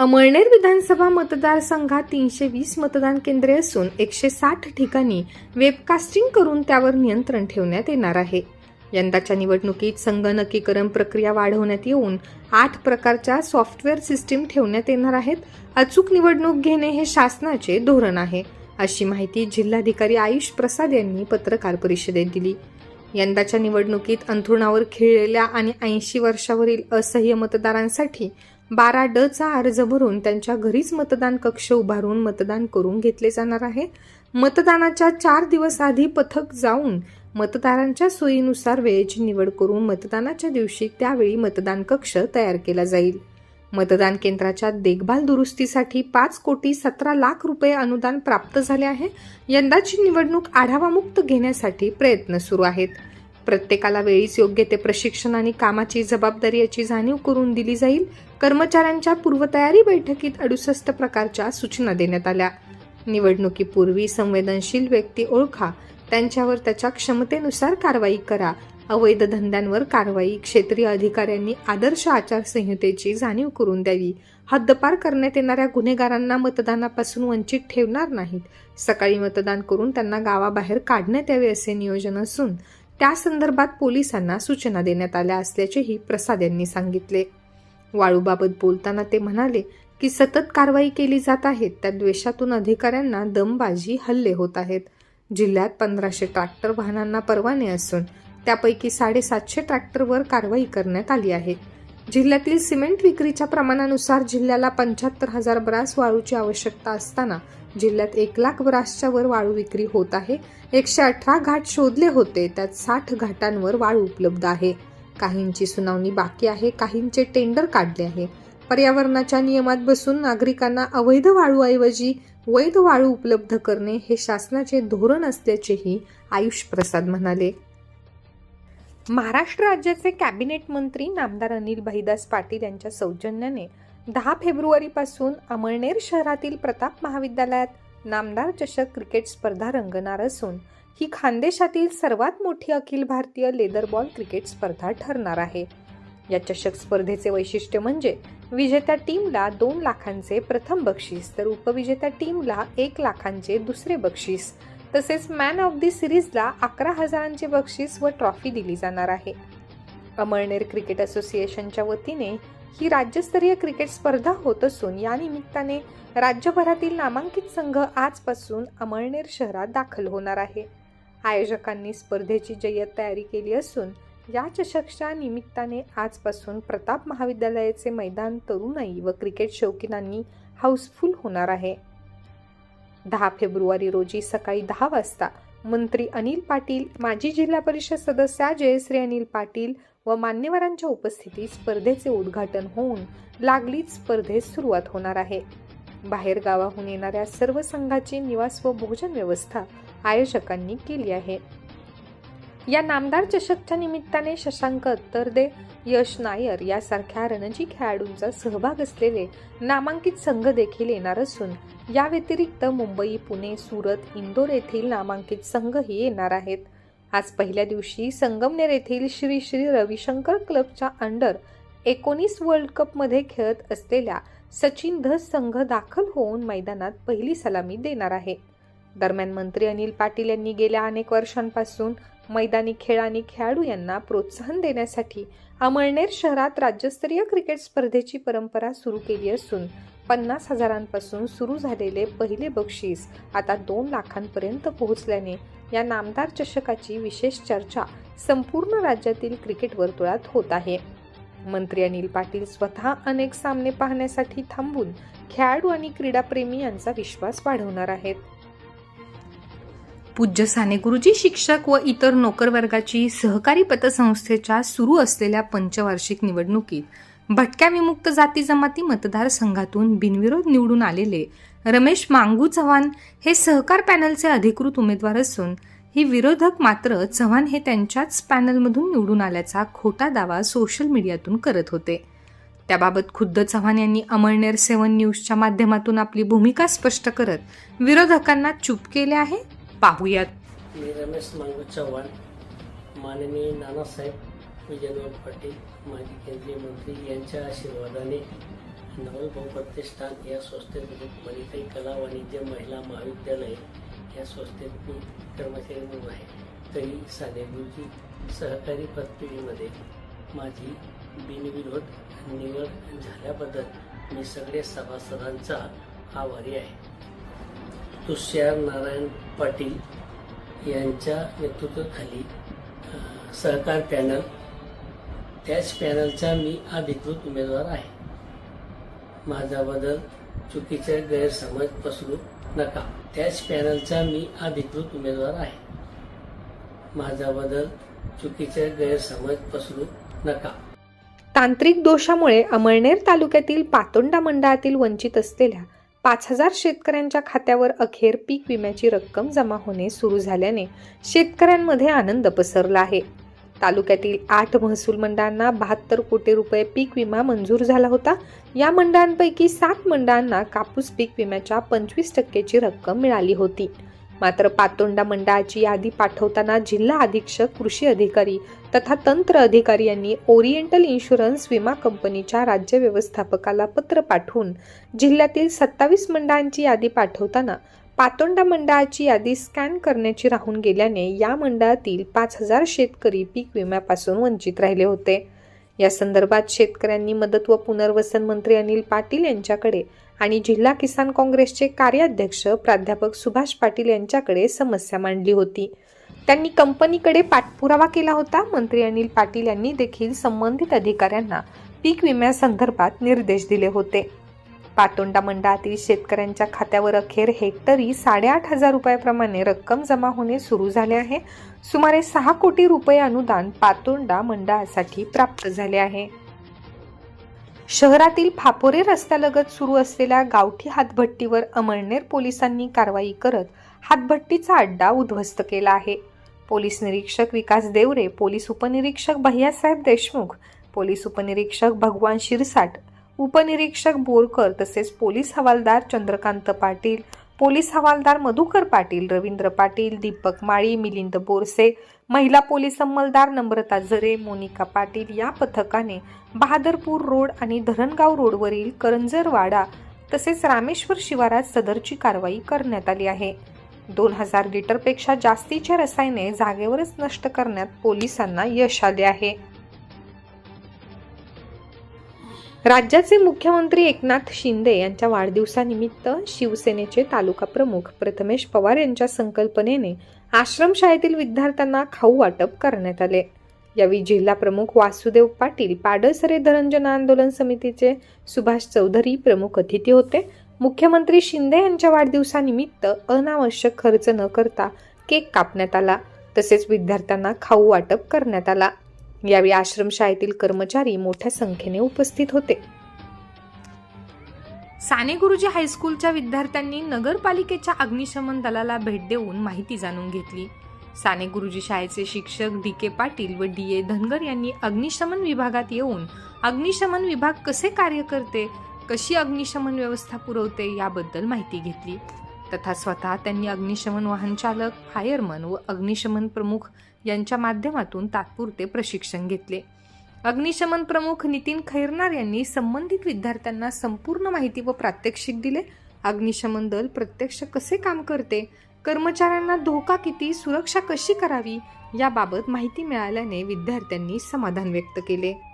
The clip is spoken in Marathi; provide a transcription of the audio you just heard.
अमळनेर विधानसभा मतदारसंघात तीनशे वीस मतदान केंद्रे असून एकशे साठ ठिकाणी वेबकास्टिंग करून त्यावर नियंत्रण ठेवण्यात येणार आहे. यंदाच्या निवडणुकीत संगणकीकरण प्रक्रिया वाढवण्यात येऊन आठ प्रकारच्या सॉफ्टवेअर सिस्टीम ठेवण्यात येणार आहेत. अचूक निवडणूक घेणे हे शासनाचे धोरण आहे. अशी माहिती जिल्हाधिकारी आयुष प्रसाद यांनी पत्रकार परिषदेत दिली. यंदाच्या निवडणुकीत अंथरुणावर खिळलेल्या आणि ऐंशी वर्षावरील असह्य मतदारांसाठी बारा ड चा अर्ज भरून त्यांच्या घरीच मतदान कक्ष उभारून मतदान करून घेतले जाणार आहे. मतदानाच्या चार दिवस आधी पथक जाऊन मतदारांच्या सोयीनुसार वेळेची निवड करून मतदानाच्या दिवशी त्यावेळी मतदान कक्ष तयार केला जाईल. मतदान केंद्राच्या देखभाल दुरुस्तीसाठी पाच कोटी सतरा लाख रुपये अनुदान प्राप्त झाले आहे. यंदाची निवडणूक आढावामुक्त घेण्यासाठी प्रयत्न सुरू आहेत. प्रत्येकाला वेळीच योग्य ते प्रशिक्षण आणि कामाची जबाबदारी याची जाणीव करून दिली जाईल कर्मचाऱ्यांच्या पूर्वतयारी बैठकीत अडुसष्ट प्रकारच्या सूचना देण्यात आल्या. निवडणुकीपूर्वी संवेदनशील व्यक्ती ओळखा त्यांच्यावर त्याच्या क्षमतेनुसार कारवाई करा. अवैध धंद्यांवर कारवाई क्षेत्रीय अधिकाऱ्यांनी आदर्श आचारसंहितेची जाणीव करून द्यावी. हद्दपार करण्यात येणाऱ्या गुन्हेगारांना मतदानापासून वंचित ठेवणार नाहीत. सकाळी मतदान करून त्यांना गावाबाहेर काढण्यात यावे असे नियोजन असून त्या संदर्भात पोलिसांना सूचना देण्यात आल्या असल्याचेही प्रसाद यांनी सांगितले. वाळूबाबत बोलताना ते म्हणाले की सतत कारवाई केली जात आहे त्या द्वेषातून अधिकाऱ्यांना दमबाजी हल्ले होत आहेत. जिल्ह्यात पंधराशे ट्रॅक्टर वाहनांना परवाने असून त्यापैकी साडेसातशे ट्रॅक्टरवर कारवाई करण्यात आली आहे. जिल्ह्यातील सिमेंट विक्रीच्या प्रमाणानुसार जिल्ह्याला पंच्याहत्तर हजार ब्रास वाळूची आवश्यकता असताना जिल्ह्यात एक लाख ब्रासच्या वर वाळू विक्री होत आहे. एकशे अठरा घाट शोधले होते. त्यात साठ घाटांवर वाळू उपलब्ध आहे. काहींची सुनावणी बाकी आहे. काहींचे टेंडर काढले आहे. पर्यावरणाच्या नियमात बसून नागरिकांना अवैध वाळूऐवजी वैध वाळू उपलब्ध करणे हे शासनाचे धोरण असल्याचेही आयुष प्रसाद म्हणाले. महाराष्ट्र राज्याचे कॅबिनेट मंत्री नामदार अनिल भाईदास पाटील यांच्या सौजन्याने दहा फेब्रुवारीपासून अमळनेर शहरातील प्रताप महाविद्यालयात नामदार चषक क्रिकेट स्पर्धा रंगणार असून ही खानदेशातील सर्वात मोठी Akhil Bharatiya leather ball cricket स्पर्धा ठरणार आहे. या चषक स्पर्धेचे वैशिष्ट्य म्हणजे विजेत्या टीमला दोन लाखांचे प्रथम बक्षीस तर उपविजेत्या टीमला एक लाखांचे दुसरे बक्षीस. तसेच मॅन ऑफ दी सिरीजला अकरा हजारांचे बक्षीस व ट्रॉफी दिली जाणार आहे. अमळनेर क्रिकेट असोसिएशनच्या वतीने ही राज्यस्तरीय क्रिकेट स्पर्धा होत असून या निमित्ताने राज्यभरातील नामांकित संघ आजपासून अमळनेर शहरात दाखल होणार आहे. आयोजकांनी स्पर्धेची जय्यत तयारी केली असून या चषकच्या निमित्ताने आजपासून प्रताप महाविद्यालयाचे मैदान तरुणाई व क्रिकेट शौकीनांनी हाऊसफुल होणार आहे. दहा फेब्रुवारी रोजी सकाळी दहा वाजता मंत्री अनिल पाटील माजी जिल्हा परिषद सदस्या जयश्री अनिल पाटील व मान्यवरांच्या उपस्थितीत स्पर्धेचे उद्घाटन होऊन लागलीच स्पर्धेस सुरुवात होणार आहे. बाहेर गावाहून येणाऱ्या सर्व संघाची निवास व भोजन व्यवस्था आयोजकांनी केली आहे. या नामदार चषकच्या निमित्ताने शशांक अत्तरदे यश नायर यासारख्या रणजी खेळाडूंचा सहभाग असलेले नामांकित संघ देखील येणार असून या व्यतिरिक्त मुंबई पुणे सुरत इंदोर येथील नामांकित संघही येणार आहेत. आज पहिल्या दिवशी संगमनेर येथील श्री श्री रविशंकर क्लबच्या अंडर एकोणीस वर्ल्ड कपमध्ये खेळत असलेल्या सचिन धस संघ दाखल होऊन मैदानात पहिली सलामी देणार आहे. दरम्यान मंत्री अनिल पाटील यांनी गेल्या अनेक वर्षांपासून मैदानी खेळ आणि खेळाडू यांना प्रोत्साहन देण्यासाठी अमळनेर शहरात राज्यस्तरीय क्रिकेट स्पर्धेची परंपरा सुरू केली असून पन्नास हजारांपासून सुरू झालेले पहिले बक्षीस आता दोन लाखांपर्यंत पोहोचल्याने या नामदार चषकाची विशेष चर्चा संपूर्ण राज्यातील क्रिकेट वर्तुळात होत आहे. मंत्री अनिल पाटील स्वतः अनेक सामने पाहण्यासाठी थांबून खेळाडू आणि क्रीडाप्रेमी यांचा विश्वास वाढवणार आहेत. पूज्य साने गुरुजी शिक्षक व इतर नोकरवर्गाची सहकारी पतसंस्थेच्या सुरू असलेल्या पंचवार्षिक निवडणुकीत भटक्या विमुक्त जाती जमाती मतदारसंघातून बिनविरोध निवडून आलेले रमेश मांगू चव्हाण हे सहकार पॅनलचे अधिकृत उमेदवार असून ही विरोधक मात्र चव्हाण हे त्यांच्याच पॅनलमधून निवडून आल्याचा खोटा दावा सोशल मीडियातून करत होते. त्याबाबत खुद्द चव्हाण यांनी अमळनेर सेवन न्यूजच्या माध्यमातून आपली भूमिका स्पष्ट करत विरोधकांना चूप केले आहे? पाहूयात. मी रमेश मांगू चव्हाण माननीय नानासाहेब विजयनगर पाटील माजी केंद्रीय मंत्री यांच्या आशीर्वादाने नवलभाऊ प्रतिष्ठान या संस्थेमध्ये वनिताई कला वाणिज्य महिला महाविद्यालय या संस्थेत मी कर्मचारी म्हणून आहे. तरी सानेगुरुजी सहकारी पदपिढीमध्ये माझी बिनविरोध निवड झाल्याबद्दल मी सगळे सभासदांचा आभारी आहे. तुषार नारायण पाटील यांच्या नेतृत्वाखाली सहकार पॅनल त्याच पॅनलचा मी अधिकृत उमेदवार आहे. माझ्याबद्दल चुकीचे गैरसमज पसरू नका. त्याच पॅनलचा मी अधिकृत उमेदवार आहे. माझ्याबद्दल चुकीचे गैरसमज पसरू नका. तांत्रिक दोषामुळे अमळनेर तालुक्यातील पातोंडा मंडळातील वंचित असलेल्या पाच हजार शेतकऱ्यांच्या खात्यावर अखेर पीक विम्याची रक्कम जमा होणे सुरू झाल्याने शेतकऱ्यांमध्ये आनंद पसरला आहे. तालुक्यातील आठ महसूल मंडळांना बहात्तर कोटी रुपये पीक विमा मंजूर झाला होता. या मंडळांपैकी सात मंडळांना कापूस पीक विम्याच्या पंचवीस टक्केची रक्कम मिळाली होती. मात्र पातोंडा मंडळाची यादी पाठवताना जिल्हा अधीक्षक कृषी अधिकारी तथा तंत्र अधिकारी यांनी ओरिएंटल इन्शुरन्स विमा कंपनीच्या राज्य व्यवस्थापकाला पत्र पाठवून जिल्ह्यातील सत्तावीस मंडळांची यादी पाठवताना पातोंडा मंडळाची यादी स्कॅन करण्याची राहून गेल्याने या मंडळातील पाच हजार शेतकरी पीक विम्यापासून वंचित राहिले होते. या संदर्भात शेतकऱ्यांनी मदत व पुनर्वसन मंत्री अनिल पाटील यांच्याकडे आणि जिल्हा किसान काँग्रेसचे कार्याध्यक्ष प्राध्यापक सुभाष पाटील यांच्याकडे समस्या मांडली होती. त्यांनी कंपनीकडे पाठपुरावा केला होता. मंत्री अनिल पाटील यांनी देखील संबंधित अधिकाऱ्यांना पीक विम्यासंदर्भात निर्देश दिले होते. पातोंडा मंडळातील शेतकऱ्यांच्या खात्यावर अखेर हेक्टरी साडेआठ हजार रुपयाप्रमाणे रक्कम जमा होणे सुरू झाले आहे. सुमारे सहा कोटी रुपये अनुदान पातोंडा मंडळासाठी प्राप्त झाले आहे. शहरातील फापोरे रस्त्यालगत सुरू असलेल्या गावठी हातभट्टीवर अमळनेर पोलिसांनी कारवाई करत हातभट्टीचा अड्डा उद्ध्वस्त केला आहे. पोलीस निरीक्षक विकास देवरे पोलीस उपनिरीक्षक भैयासाहेब देशमुख पोलीस उपनिरीक्षक भगवान शिरसाट उपनिरीक्षक बोरकर तसेच पोलीस हवालदार चंद्रकांत पाटील पोलीस हवालदार मधुकर पाटील रवींद्र पाटील दीपक माळी मिलिंद बोरसे महिला पोलीस अंमलदार नम्रता झरे मोनिका पाटील या पथकाने बहादरपूर रोड आणि धरणगाव रोडवरील करंजरवाडा तसेच रामेश्वर शिवारात सदरची कारवाई करण्यात आली आहे. दोन हजार लिटरपेक्षा जास्तीचे रसायने जागेवरच नष्ट करण्यात पोलिसांना यश आले आहे. राज्याचे मुख्यमंत्री एकनाथ शिंदे यांच्या वाढदिवसानिमित्त शिवसेनेचे तालुका प्रमुख प्रथमेश पवार यांच्या संकल्पनेने आश्रमशाळेतील विद्यार्थ्यांना खाऊ वाटप करण्यात आले. यावेळी जिल्हा प्रमुख वासुदेव पाटील पाडळसरे धरंजन आंदोलन समितीचे सुभाष चौधरी प्रमुख अतिथी होते. मुख्यमंत्री शिंदे यांच्या वाढदिवसानिमित्त अनावश्यक खर्च न करता केक कापण्यात आला. तसेच विद्यार्थ्यांना खाऊ वाटप करण्यात आला. यावेळी आश्रमशाळेतील कर्मचारी मोठ्या संख्येने उपस्थित होते. साने गुरुजी हायस्कूलच्या विद्यार्थ्यांनी नगरपालिकेच्या अग्निशमन दलाला भेट देऊन माहिती जाणून घेतली. साने गुरुजी शाळेचे शिक्षक डी के पाटील व डी ए धनगर यांनी अग्निशमन विभागात येऊन अग्निशमन विभाग कसे कार्य करते कशी अग्निशमन व्यवस्था पुरवते याबद्दल माहिती घेतली. तथा स्वतः त्यांनी अग्निशमन वाहन चालक फायरमन व अग्निशमन प्रमुख यांच्या माध्यमातून तात्पुरते प्रशिक्षण घेतले. अग्निशमन प्रमुख नितीन खैरनार यांनी संबंधित विद्यार्थ्यांना संपूर्ण माहिती व प्रात्यक्षिक दिले. अग्निशमन दल प्रत्यक्ष कसे काम करते? कर्मचाऱ्यांना धोका किती? सुरक्षा कशी करावी? याबाबत माहिती मिळाल्याने विद्यार्थ्यांनी समाधान व्यक्त केले.